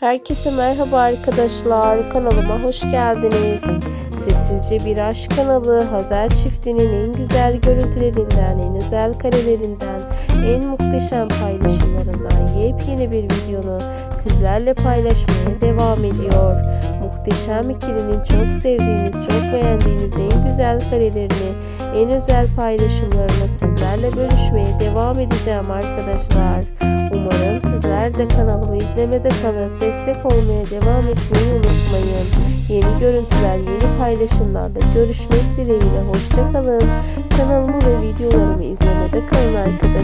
Herkese merhaba arkadaşlar. Kanalıma hoş geldiniz. Sessizce Bir Aşk kanalı Hazer çiftinin en güzel görüntülerinden, en özel karelerinden, en muhteşem paylaşımlarından yepyeni bir videonu sizlerle paylaşmaya devam ediyor. Muhteşem ikilinin çok sevdiğiniz, çok beğendiğiniz en güzel karelerini, en özel paylaşımlarını sizlerle bölüşmeye devam edeceğim arkadaşlar. Umarım sizler de kanalımı izlemede kalıp destek olmaya devam etmeyi unutmayın. Yeni görüntüler, yeni paylaşımlarla görüşmek dileğiyle hoşçakalın. Kanalımı ve videolarımı izlemede kalın arkadaşlar.